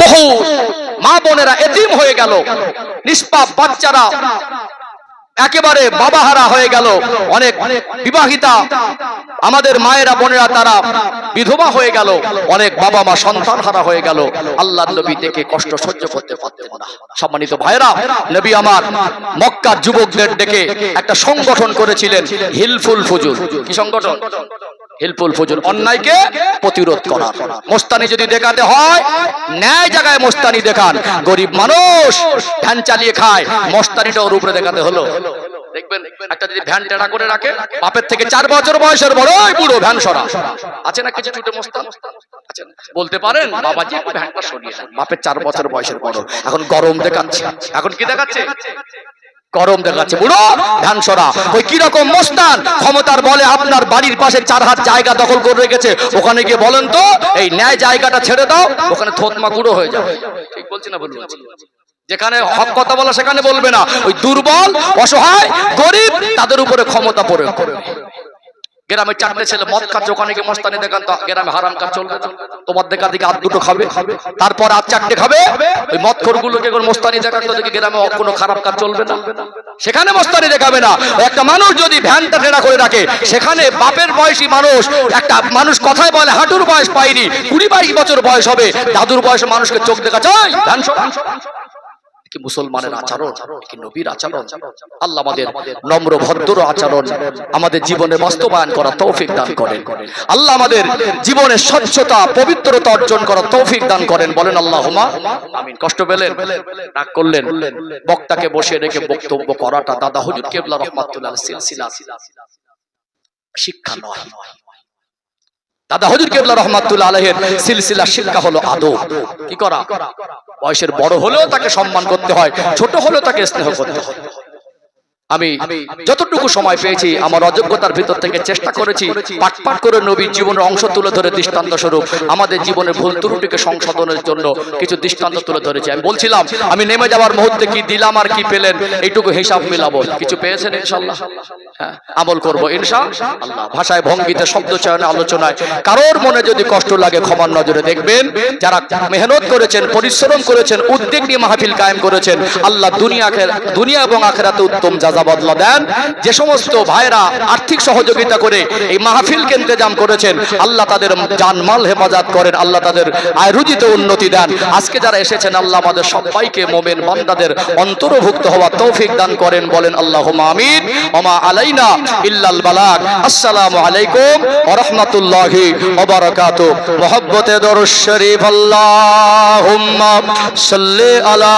বহু মা বোনেরা এতিম হয়ে গেল। নিষ্পাপ বাচ্চারা একেবারে বাবাহারা হয়ে গেল। অনেক বিবাহিতা আমাদের মায়েরা বোনেরা তারা বিধবা হয়ে গেল। অনেক বাবা মা সন্তান হারা হয়ে গেল। আল্লাহ নবী দেখে কষ্ট সহ্য করতে পারতেন না। সম্মানিত ভাইরা নবী আমার মক্কার যুবকদের ডেকে একটা সংগঠন করেছিলেন হিলফুল ফুজুর কি সংগঠন? হিলফুল ফুজুর অন্যায়কে প্রতিরোধ করা। মোস্তানি যদি দেখাতে হয়, ন্যায় জায়গায় মোস্তানি দেখান। গরিব মানুষ ভ্যান চালিয়ে খায় মোস্তানিটা ওর উপরে দেখাতে হলো। দেখবেন, একটা যদি বাপের থেকে চার বছর বয়সের বড় ভ্যান সরা। আছে না কিছু মোস্তান? বলতে পারেন বাপের চার বছর বয়সের এখন গরম দেখাচ্ছে। এখন কি দেখাচ্ছে? গরম দেখাচ্ছে বুড়ো ধান সরা। ওই কীরকম মোস্তান? ক্ষমতার বলে আপনার বাড়ির পাশে চার হাত জায়গা দখল করে রেখেছে। ওখানে গিয়ে বলেন তো, এই ন্যায় জায়গাটা ছেড়ে দাও, ওখানে থতমা গুঁড়ো হয়ে যাবে। ঠিক বলছি না বলুন যেখানে হক কথা বলা সেখানে বলবে না। ওই দুর্বল, অসহায়, গরিব, তাদের উপরে ক্ষমতা প্রয়োগ গ্রামে চারটে ছেলে মদ খাচ্ছে, ওখানে গিয়ে মস্তানি দেখান, তো গ্রামে হারাম কাজ চলবে। তোমার দেখা দিকে আর দুটো খাবে। তারপর আর চারটে খাবে। ওই মদ খোরগুলোকে মস্তানি দেখান তো গ্রামে কোনো খারাপ কাজ চলবে না। সেখানে মস্তানি দেখাবে না। একটা মানুষ যদি ভ্যানটা টেরা করে রাখে, সেখানে বাপের বয়সী মানুষ, একটা মানুষ কথায় বলে, হাঁটুর বয়স পাইনি কুড়ি বাইশ বছর বয়স হবে, দাদুর বয়সে মানুষকে চোখ দেখা যায়। ভ্যান। কি মুসলমানের আচরণ কি নবীর আচরণ? আল্লাহ আমাদের নম্র ভদ্র আচরণ আমাদের জীবনে বাস্তবায়ন করা তৌফিক দান করেন। আল্লাহ আমাদের জীবনে স্বচ্ছতা পবিত্রতা অর্জন করা তৌফিক দান করেন। বলেন আল্লাহ আমিন। কষ্ট পেলেন রাগ করলেন বক্তাকে বসে রেখে বক্তব্য করাটা দাদা হুজুর কেবলা রহমাতুল্লাহ সিলসিলা শিক্ষা নয়। দাদা হজুর কেবলা রহমাতুল্লা আলহের সিলসিলা শিক্ষা হলো আদব। কি করা? বয়সের বড় হলেও তাকে সম্মান করতে হয়, ছোট হলেও তাকে স্নেহ করতে হয়। আমি যতটুকু সময় পেয়েছি আমার অযোগ্যতার ভিতর থেকে চেষ্টা করেছি পাট পাট করে নবীর জীবনের অংশ তুলে ধরে দৃষ্টান্ত স্বরূপ আমাদের জীবনের ভুল ত্রুটিকে সংশোধনের জন্য কিছু দৃষ্টান্ত তুলে ধরেছি। আমি বলছিলাম আমি নেমে যাওয়ার মুহূর্তে কি দিলাম আর কি পেলেন এইটুকু হিসাব মিলাবো। কিছু পেয়েছেন ইনশাল্লাহ? হ্যাঁ আমল করব। ইনশা আল্লাহ ভাষায় ভঙ্গিতে শব্দ চয়নে আলোচনায় কারোর মনে যদি কষ্ট লাগে ক্ষমার নজরে দেখবেন যারা মেহনত করেছেন পরিশ্রম করেছেন উদ্যোগ নিয়ে মাহফিল কায়েম করেছেন আল্লাহ দুনিয়া দুনিয়া এবং আখেরাতে উত্তম যাজা বদলা দেন। যে সমস্ত ভাইরা আর্থিক সহযোগিতা করে এই মাহফিলকে ইন্তজাম করেছেন, আল্লাহ তাদের জানমাল হেফাজত করেন, আল্লাহ তাদের রুজিতে উন্নতি দেন। আজকে যারা এসেছেন, আল্লাহ আমাদের সবাইকে মোমেন বান্দাদের অন্তর্ভুক্ত হওয়া তৌফিক দান করেন, বলেন আল্লাহ আমিন। ওমা আলাইনা ইল্লাল বালাগ। আসসালামু আলাইকুম ওয়া রাহমাতুল্লাহি ওয়া বারাকাতুহু মুহাব্বতে দরুদ শরীফ, আল্লাহুম্মা সাল্লি আলা